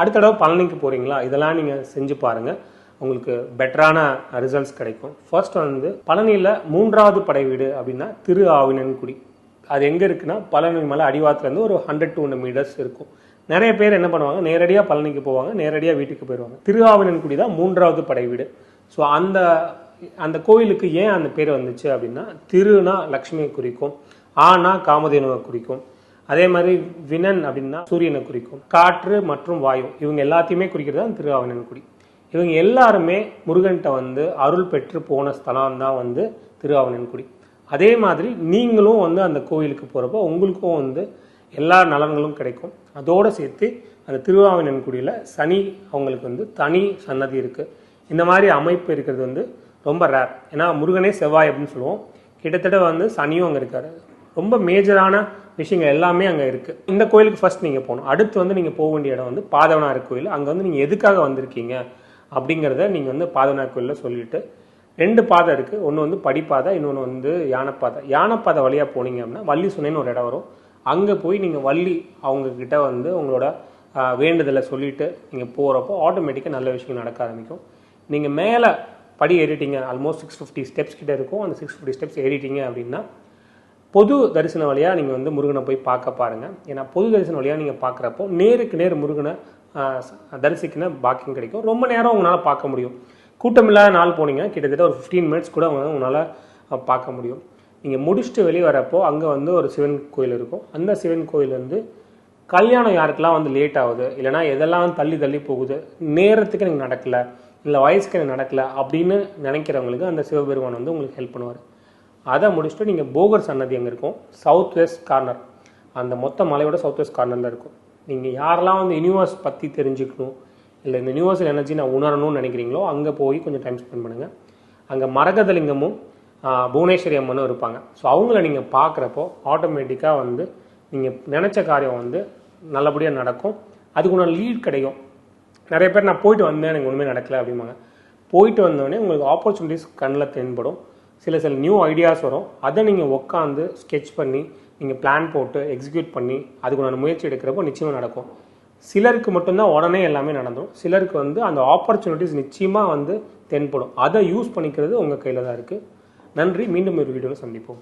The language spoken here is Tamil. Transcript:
அடுத்த தடவை பழனிக்கு போகிறீங்களா இதெல்லாம் நீங்கள் செஞ்சு பாருங்கள் உங்களுக்கு பெட்டரான ரிசல்ட்ஸ் கிடைக்கும். ஃபர்ஸ்ட் வந்து பழனியில் மூன்றாவது படை வீடு அப்படின்னா திரு ஆவினன்குடி. அது எங்கே இருக்குன்னா பழனி மலை அடிவாரத்துலேருந்து ஒரு ஹண்ட்ரட் டூ ஹண்ட்ரட் மீட்டர்ஸ் இருக்கும். நிறைய பேர் என்ன பண்ணுவாங்க? நேரடியாக பழனிக்கு போவாங்க நேரடியாக வீட்டுக்கு போயிடுவாங்க திருஆவினன்குடி தான் மூன்றாவது படை வீடு. ஸோ அந்த அந்த கோயிலுக்கு ஏன் அந்த பேர் வந்துச்சு அப்படின்னா திருனா லக்ஷ்மியை குறிக்கும் ஆனா காமதேனுவை குறிக்கும். அதே மாதிரி வினன் அப்படின்னா சூரியனை குறிக்கும். காற்று மற்றும் வாயு. இவங்க எல்லாத்தையுமே குறிக்கிறது தான் திருஆவினன்குடி இவங்க எல்லாருமே முருகன்கிட்ட வந்து அருள் பெற்று போன ஸ்தலம் தான் வந்து குடி அதே மாதிரி நீங்களும் வந்து அந்த கோயிலுக்கு போகிறப்போ உங்களுக்கும் வந்து எல்லா நலன்களும் கிடைக்கும். அதோடு சேர்த்து அந்த திருவாவினன்குடியில் சனி அவங்களுக்கு வந்து தனி சன்னதி இருக்குது இந்த மாதிரி அமைப்பு இருக்கிறது வந்து ரொம்ப ரேர் ஏன்னா முருகனே செவ்வாய் அப்படின்னு சொல்லுவோம். கிட்டத்தட்ட வந்து சனியும் அங்கே இருக்காரு. ரொம்ப மேஜரான விஷயங்கள் எல்லாமே அங்கே இருக்குது இந்த கோயிலுக்கு ஃபஸ்ட் நீங்கள் போகணும். அடுத்து வந்து நீங்கள் போக வேண்டிய இடம் வந்து பாதவனார் கோயில். அங்கே வந்து நீங்கள் எதுக்காக வந்திருக்கீங்க? அப்படிங்கிறத நீங்கள் வந்து பாதவனார் கோயிலில் சொல்லிட்டு ரெண்டு பாதை இருக்குது ஒன்று வந்து படிப்பாதை இன்னொன்று வந்து யானைப்பாதை. யானைப்பாதை வழியாக போனீங்க அப்படின்னா வள்ளி சுனைன்னு ஒரு இடம் வரும். அங்கே போய் நீங்கள் வள்ளி அவங்க கிட்ட வந்து உங்களோட வேண்டுதலை சொல்லிட்டு நீங்கள் போகிறப்போ ஆட்டோமேட்டிக்காக நல்ல விஷயம் நடக்க ஆரம்பிக்கும். நீங்கள் மேலே படி ஏறிட்டீங்க. ஆல்மோஸ்ட் சிக்ஸ் ஃபிஃப்டி ஸ்டெப்ஸ் கிட்ட இருக்கும். அந்த சிக்ஸ் ஃபிஃப்டி ஸ்டெப்ஸ் ஏறிட்டீங்க அப்படின்னா பொது தரிசன வழியாக நீங்கள் வந்து முருகனை போய் பார்க்க பாருங்கள் ஏன்னா பொது தரிசன வழியாக நீங்கள் பார்க்குறப்போ நேருக்கு நேர் முருகனை தரிசிக்கின பாக்கியம் கிடைக்கும். ரொம்ப நேரம் உங்களால் பார்க்க முடியும். கூட்டமில்லாத நாள் போனீங்க கிட்டத்தட்ட ஒரு ஃபிஃப்டீன் மினிட்ஸ் கூட உங்களால் பார்க்க முடியும். நீங்கள் முடிச்சுட்டு வெளியே வரப்போ அங்கே வந்து ஒரு சிவன் கோயில் இருக்கும். அந்த சிவன் கோயில் வந்து கல்யாணம் யாருக்கெல்லாம் வந்து லேட் ஆகுது? இல்லைனா எதெல்லாம் தள்ளி தள்ளி போகுது? நேரத்துக்கு எனக்கு நடக்கல இல்லை வயசுக்கு எனக்கு நடக்கலை அப்படின்னு நினைக்கிறவங்களுக்கு அந்த சிவபெருமான் வந்து உங்களுக்கு ஹெல்ப் பண்ணுவார். அதை முடிச்சுட்டு நீங்கள் போகர் சன்னதி அங்கே இருக்கும். சவுத் வெஸ்ட் கார்னர் அந்த மொத்த மலையோட சவுத் வெஸ்ட் கார்னரில் இருக்கும். நீங்கள் யாரெல்லாம் வந்து யூனிவர்ஸ் பற்றி தெரிஞ்சுக்கணும் இல்லை இந்த யூனிவர்சல் எனர்ஜி நான் உணரணும்னு நினைக்கிறீங்களோ அங்கே போய் கொஞ்சம் டைம் ஸ்பெண்ட் பண்ணுங்கள் அங்கே மரகதலிங்கமும் புவனேஸ்வரி அம்மனும் இருப்பாங்க. ஸோ அவங்கள நீங்கள் பார்க்குறப்போ ஆட்டோமேட்டிக்காக வந்து நீங்கள் நினச்ச காரியம் வந்து நல்லபடியாக நடக்கும். அதுக்குள்ள லீட் கிடைக்கும். நிறைய பேர் நான் போயிட்டு வந்தேன் எனக்கு ஒன்றுமே நடக்கலை அப்படிம்பாங்க. போயிட்டு வந்தோடனே உங்களுக்கு ஆப்பர்ச்சுனிட்டிஸ் கண்ணில் தென்படும். சில சில நியூ ஐடியாஸ் வரும். அதை நீங்கள் உட்காந்து ஸ்கெச் பண்ணி நீங்கள் பிளான் போட்டு எக்ஸிக்யூட் பண்ணி அதுக்குண்டான முயற்சி எடுக்கிறப்போ நிச்சயமாக நடக்கும். சிலருக்கு மட்டும்தான் உடனே எல்லாமே நடந்துடும் சிலருக்கு வந்து அந்த ஆப்பர்ச்சுனிட்டிஸ் நிச்சயமாக வந்து தென்படும். அதை யூஸ் பண்ணிக்கிறது உங்கள் கையில் தான் இருக்குது நன்றி. மீண்டும் ஒரு வீடியோவில் சந்திப்போம்.